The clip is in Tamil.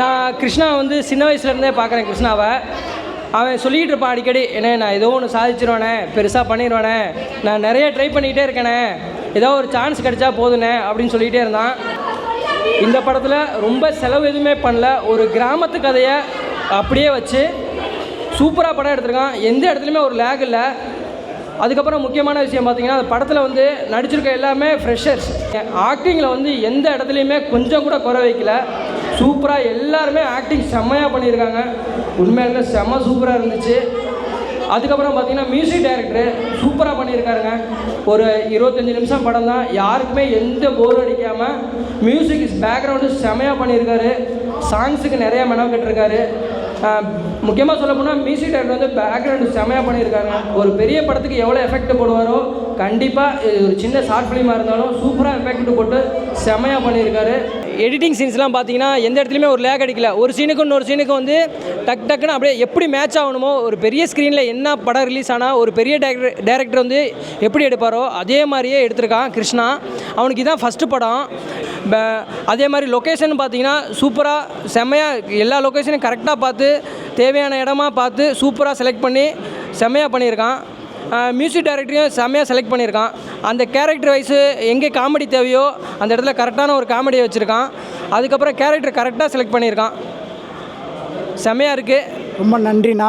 நான் கிருஷ்ணா வந்து சின்ன வயசுலேருந்தே பார்க்குறேன் கிருஷ்ணாவை. அவன் சொல்லிகிட்டு இருப்பான் அடிக்கடி என்ன நான் ஏதோ ஒன்று சாதிச்சிருவானே பெருசாக பண்ணிடுவானே நான் நிறைய ட்ரை பண்ணிக்கிட்டே இருக்கேனே ஏதோ ஒரு சான்ஸ் கிடைச்சா போதுனே அப்படின்னு சொல்லிகிட்டே இருந்தான். இந்த படத்தில் ரொம்ப செலவு எதுவுமே பண்ணல. ஒரு கிராமத்து கதையை அப்படியே வச்சு சூப்பராக படம் எடுத்திருக்கான். எந்த இடத்துலையுமே ஒரு லேக் இல்லை. அதுக்கப்புறம் முக்கியமான விஷயம் பார்த்தீங்கன்னா அந்த படத்தில் வந்து நடிச்சிருக்க எல்லாமே ஃப்ரெஷர்ஸ் ஆக்டிங்கில் வந்து எந்த இடத்துலையுமே கொஞ்சம் கூட குறை வைக்கல. சூப்பராக எல்லாருமே ஆக்டிங் செம்மையாக பண்ணியிருக்காங்க. உண்மையாலுமே செம்ம சூப்பராக இருந்துச்சு. அதுக்கப்புறம் பார்த்தீங்கன்னா மியூசிக் டைரக்டர் சூப்பராக பண்ணியிருக்காருங்க. ஒரு இருபத்தஞ்சி நிமிஷம் படம் தான். யாருக்குமே எந்த போர் அடிக்காமல் மியூசிக் பேக்ரவுண்டு செமையாக பண்ணியிருக்காரு. சாங்ஸுக்கு நிறைய மெனக்கெட்டிருக்காரு முக்கியமாக சொல்ல போனால் மியூசிக் டைரக்டர் வந்து பேக்ரவுண்டு செமையாக பண்ணியிருக்காங்க ஒரு பெரிய படத்துக்கு எவ்வளோ எஃபெக்ட் போடுவாரோ கண்டிப்பாக ஒரு சின்ன ஷார்ட் ஃபிலிமாக இருந்தாலும் சூப்பராக எஃபெக்ட் போட்டு செமையாக பண்ணியிருக்காரு. எடிட்டிங் சீன்ஸ்லாம் பார்த்தீங்கன்னா எந்த இடத்துலையுமே ஒரு லேக் அடிக்கல. ஒரு சீனுக்கு இன்னொரு சீனுக்கு வந்து டக் டக்குன்னு அப்படியே எப்படி மேட்ச் ஆகணுமோ ஒரு பெரிய ஸ்க்ரீனில் என்ன படம் ரிலீஸ் ஆனால் ஒரு பெரிய டேரக்டர் டேரக்டர் வந்து எப்படி எடுப்பாரோ அதே மாதிரியே எடுத்திருக்கான் கிருஷ்ணா. அவனுக்கு இதான் ஃபஸ்ட்டு படம். அதே மாதிரி லொக்கேஷன் பார்த்தீங்கன்னா சூப்பராக செம்மையாக எல்லா லொக்கேஷனையும் கரெக்டாக பார்த்து தேவையான இடமா பார்த்து சூப்பராக செலக்ட் பண்ணி செம்மையாக பண்ணியிருக்கான். மியூசிக் டைரக்டரையும் செம்மையாக செலக்ட் பண்ணியிருக்கான். அந்த கேரக்டர் வைஸு எங்கே காமெடி தேவையோ அந்த இடத்துல கரெக்டான ஒரு காமெடியை வச்சுருக்கான். அதுக்கப்புறம் கேரக்டர் கரெக்டாக செலக்ட் பண்ணியிருக்கான். செம்மையாக இருக்குது ரொம்ப நன்றிண்ணா.